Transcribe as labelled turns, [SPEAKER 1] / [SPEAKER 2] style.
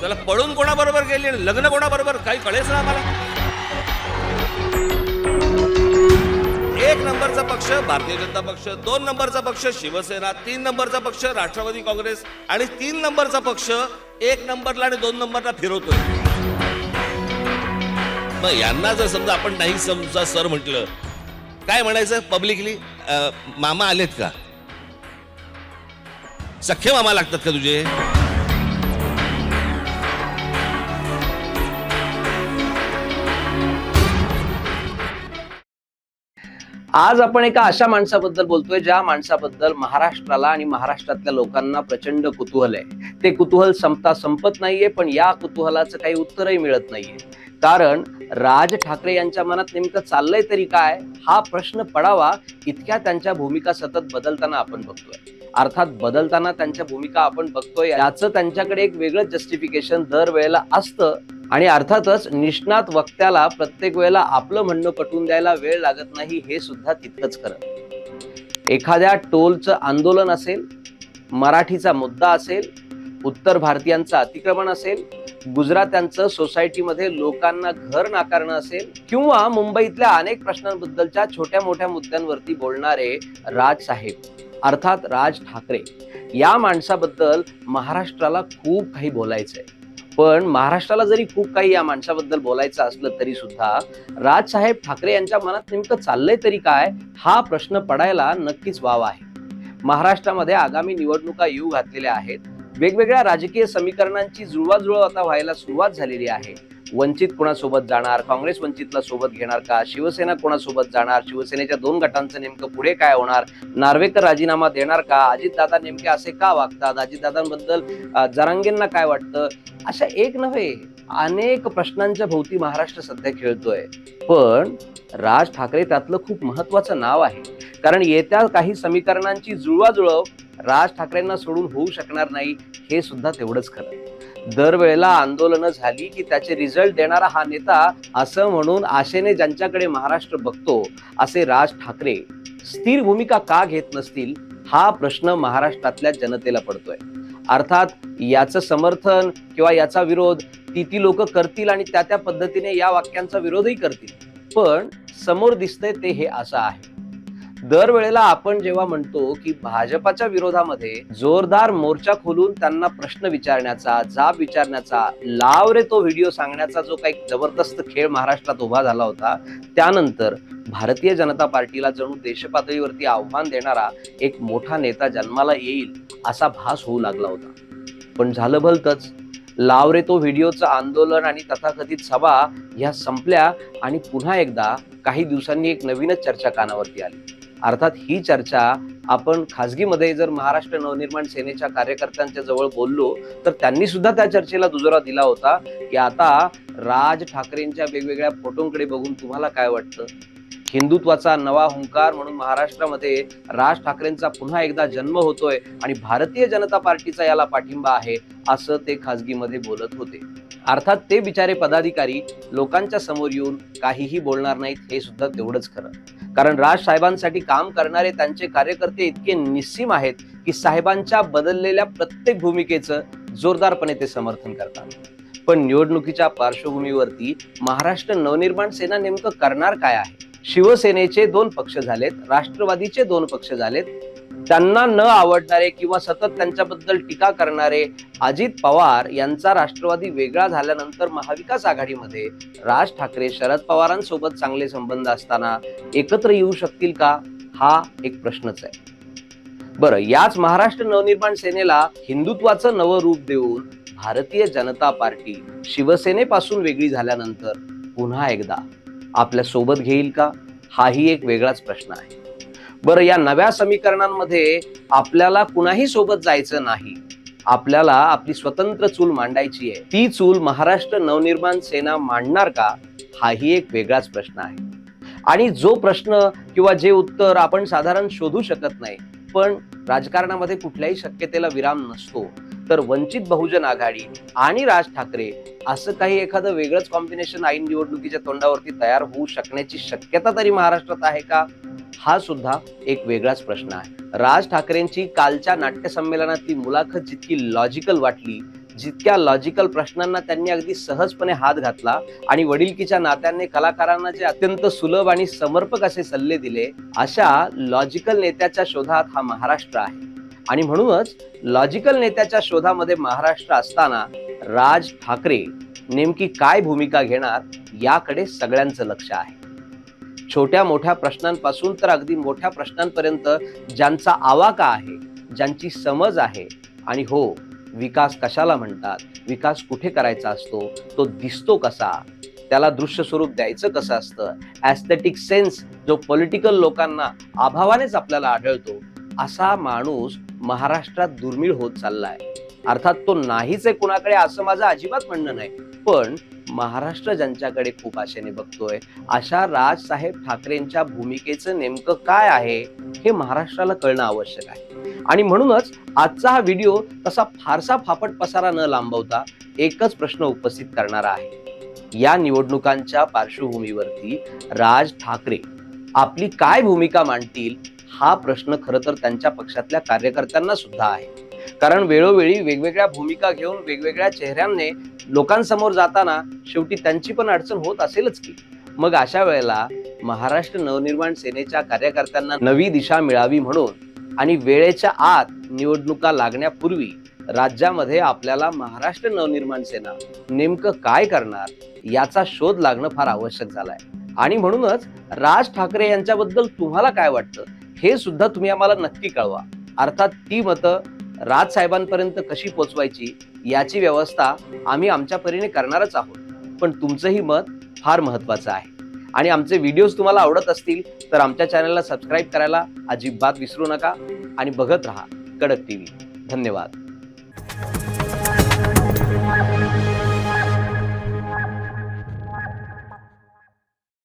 [SPEAKER 1] त्याला पळून कोणाबरोबर गेली लग्न कोणाबरोबर काही कळेच ना आम्हाला. एक नंबरचा पक्ष भारतीय जनता पक्ष दोन नंबरचा पक्ष शिवसेना तीन नंबरचा पक्ष राष्ट्रवादी काँग्रेस आणि तीन नंबरचा पक्ष एक नंबरला आणि दोन नंबरला फिरवतोय. मग यांना जर समजा आपण नाही समजा सर म्हटलं काय म्हणायचं पब्लिकली मामा आलेत का? सख्खे मामा लागतात का तुझे?
[SPEAKER 2] आज आपण एका अशा माणसाबद्दल बोलतोय ज्या माणसाबद्दल महाराष्ट्राला आणि महाराष्ट्रातल्या लोकांना प्रचंड कुतूहल आहे. ते कुतूहल संपता संपत नाहीये पण या कुतूहलाचं काही उत्तरही मिळत नाहीये. कारण राज ठाकरे यांच्या मनात नेमकं चाललंय तरी काय? हा प्रश्न पडावा इतक्या त्यांच्या भूमिका सतत बदलताना आपण बघतोय. अर्थात बदलताना त्यांच्या भूमिका आपण बघतोय याचं त्यांच्याकडे एक वेगळं जस्टिफिकेशन दरवेळेला असतं. आणि अर्थातच निष्णात वक्त्याला प्रत्येक वेळेला आपलं म्हणणं पटवून द्यायला वेळ लागत नाही हे सुद्धा तितकंच खरं. एखाद्या टोलचं आंदोलन असेल मराठीचा मुद्दा असेल उत्तर भारतीयांचं अतिक्रमण असेल गुजरात्यांचं सोसायटीमध्ये लोकांना घर नाकारणं असेल किंवा मुंबईतल्या अनेक प्रश्नांबद्दलच्या छोट्या मोठ्या मुद्द्यांवरती बोलणारे राज साहेब अर्थात राज ठाकरे या माणसाबद्दल महाराष्ट्राला खूप काही बोलायचं आहे पण महाराष्ट्राला जरी खूप काही या माणसाबद्दल बोलायचं असलं तरी सुद्धा राजसाहेब ठाकरे यांच्या मनात नेमकं चाललंय तरी काय हा प्रश्न पडायला नक्कीच वाव आहे. महाराष्ट्रामध्ये आगामी निवडणुका येऊ घातलेल्या आहेत. वेगवेगळ्या राजकीय समीकरणांची जुळवाजुळव आता व्हायला सुरुवात झालेली आहे. वंचित कोणासोबत जाणार काँग्रेस वंचितला सोबत घेणार का शिवसेना कोणासोबत जाणार शिवसेनेच्या दोन गटांचं नेमकं पुढे काय होणार नार्वेकर राजीनामा देणार का अजितदादा नेमके असे का वागतात अजितदादांबद्दल जरांगेंना काय वाटतं? अशा एक नव्हे अनेक प्रश्नांच्या भोवती महाराष्ट्र सध्या खेळतोय. पण राज ठाकरे त्यातलं खूप महत्वाचं नाव आहे. कारण येत्या काही समीकरणांची जुळवाजुळव राज ठाकरेंना सोडून होऊ शकणार नाही हे सुद्धा तेवढंच खरं. दरवेळेला आंदोलनं झाली की त्याचे रिझल्ट देणारा हा नेता असं म्हणून आशेने ज्यांच्याकडे महाराष्ट्र बघतो असे राज ठाकरे स्थिर भूमिका का घेत नसतील हा प्रश्न महाराष्ट्रातल्या जनतेला पडतोय. अर्थात याचं समर्थन किंवा याचा विरोध ती ती लोक करतील आणि त्या त्या पद्धतीने या वाक्यांचा विरोधही करतील. पण समोर दिसतंय ते हे असं आहे. दरवेळेला आपण जेव्हा म्हणतो की भाजपाच्या विरोधामध्ये जोरदार मोर्चा खोलून त्यांना प्रश्न विचारण्याचा जाब विचारण्याचा लाव रे तो व्हिडिओ सांगण्याचा जो काही जबरदस्त खेळ महाराष्ट्रात उभा झाला होता त्यानंतर भारतीय जनता पार्टीला जणू देशपातळीवरती आव्हान देणारा एक मोठा नेता जन्माला येईल असा भास होऊ लागला होता. पण झालं भलतच. लाव रे तो व्हिडिओचं आंदोलन आणि तथाकथित सभा ह्या संपल्या आणि पुन्हा एकदा काही दिवसांनी एक नवीनच चर्चा कानावरती आली. अर्थात ही चर्चा आपण खासगीमध्ये जर महाराष्ट्र नवनिर्माण सेनेच्या कार्यकर्त्यांच्या जवळ बोललो तर त्यांनी सुद्धा त्या चर्चेला दुजोरा दिला होता की आता राज ठाकरेंच्या वेगवेगळ्या फोटोंकडे बघून तुम्हाला काय वाटतं? हिंदुत्वाचा नवा हुंकार म्हणून महाराष्ट्रामध्ये राज ठाकरेंचा पुन्हा एकदा जन्म होतोय आणि भारतीय जनता पार्टीचा याला पाठिंबा आहे असं ते खासगीमध्ये बोलत होते. अर्थात ते बिचारे पदाधिकारी लोकांच्या समोर येऊन काहीही बोलणार नाहीत हे सुद्धा तेवढंच खरं. कारण राज साहेबांसाठी काम करणारे त्यांचे कार्यकर्ते इतके निस्सीम आहेत की साहेबांच्या बदललेल्या प्रत्येक भूमिकेचं जोरदारपणे ते समर्थन करतात. पण निवडणुकीच्या पार्श्वभूमीवरती महाराष्ट्र नवनिर्माण सेना नेमकं करणार काय आहे? शिवसेनेचे दोन पक्ष झालेत राष्ट्रवादीचे दोन पक्ष झालेत त्यांना न आवडणारे किंवा सतत त्यांच्याबद्दल टीका करणारे अजित पवार यांचा राष्ट्रवादी वेगळा झाल्यानंतर महाविकास आघाडीमध्ये. राज ठाकरे शरद पवारांसोबत चांगले संबंध असताना एकत्र येऊ शकतील का? हा एक प्रश्नच आहे. बरं याच महाराष्ट्र नवनिर्माण सेनेला हिंदुत्वाचं नवं रूप देऊन भारतीय जनता पार्टी शिवसेनेपासून वेगळी झाल्यानंतर पुन्हा एकदा आपल्यासोबत घेईल का? हाही एक वेगळाच प्रश्न आहे. बरं या नव्या समीकरणांमध्ये आपल्याला कुणाही सोबत जायचं नाही. आपल्याला आपली स्वतंत्र चूल मांडायची आहे. ती चूल महाराष्ट्र नवनिर्माण सेना मांडणार का? हाही एक वेगळाच प्रश्न आहे. आणि जो प्रश्न किंवा जे उत्तर आपण साधारण शोधू शकत नाही पण राजकारणामध्ये कुठल्याही शक्यतेला विराम नसतो तर वंचित बहुजन आघाडी आणि राज ठाकरे असं काही एखादं वेगळंच कॉम्बिनेशन ऐन निवडणुकीच्या तोंडावरती तयार होऊ शकण्याची शक्यता तरी महाराष्ट्रात आहे का? हा सुद्धा एक वेगळाच प्रश्न आहे. राज ठाकरेंची कालच्या नाट्यसंमेलनातली मुलाखत जितकी लॉजिकल वाटली जितक्या लॉजिकल प्रश्नांना त्यांनी अगदी सहजपणे हात घातला आणि वडिलकीच्या नात्याने कलाकारांना जे अत्यंत सुलभ आणि समर्पक असे सल्ले दिले अशा लॉजिकल नेत्याच्या शोधात हा महाराष्ट्र आहे. आणि म्हणूनच लॉजिकल नेत्याच्या शोधामध्ये महाराष्ट्र असताना राज ठाकरे नेमकी काय भूमिका घेणार याकडे सगळ्यांचं लक्ष आहे. छोट्या मोठ्या प्रश्नांपासून तर अगदी मोठ्या प्रश्नांपर्यंत ज्यांचा आवाका आहे ज्यांची समज आहे आणि हो विकास कशाला म्हणतात विकास कुठे करायचा असतो तो दिसतो कसा त्याला दृश्य स्वरूप द्यायचं कसं असतं ॲस्थेटिक सेन्स जो पॉलिटिकल लोकांना अभावानेच आपल्याला आढळतो असा माणूस महाराष्ट्रात दुर्मिळ होत चालला आहे अर्थात तो नाहीच आहे कुणाकडे असं माझं अजिबात म्हणणं नाही. पण महाराष्ट्र ज्यांच्याकडे खूप आशेने बघतोय. अशा राजसाहेब ठाकरेंच्या भूमिकेचं नेमकं काय आहे हे महाराष्ट्राला कळणं आवश्यक आहे. आणि म्हणूनच आजचा हा व्हिडिओ तसा फारसा फापट पसारा न लांबवता एकच प्रश्न उपस्थित करणारा आहे. या निवडणुकांच्या पार्श्वभूमीवरती राज ठाकरे आपली काय भूमिका मांडतील हा प्रश्न खरं तर त्यांच्या पक्षातल्या कार्यकर्त्यांना सुद्धा आहे. कारण वेळोवेळी वेगवेगळ्या भूमिका घेऊन वेगवेगळ्या चेहऱ्यांनी लोकांसमोर जाताना शेवटी त्यांची पण अडचण होत असेलच की. मग अशा वेळेला महाराष्ट्र नवनिर्माण सेनेच्या कार्यकर्त्यांना नवी दिशा मिळावी म्हणून आणि वेळेच्या आत निवडणुका लागण्यापूर्वी राज्यामध्ये आपल्याला महाराष्ट्र नवनिर्माण सेना नेमकं काय करणार याचा शोध लागणं फार आवश्यक झालंय. आणि म्हणूनच राज ठाकरे यांच्याबद्दल तुम्हाला काय वाटतं? हे सुद्धा तुम्ही आम्हाला नक्की कळवा. अर्थात ती मतं राज साहेबांपर्यंत कशी पोचवायची याची व्यवस्था आम्ही आमच्या परीने करणारच आहोत. पण तुमचंही मत फार महत्त्वाचं आहे. आणि आमचे व्हिडिओज तुम्हाला आवडत असतील तर आमच्या चॅनलला सबस्क्राईब करायला अजिबात विसरू नका आणि बघत राहा कडक टी व्ही धन्यवाद.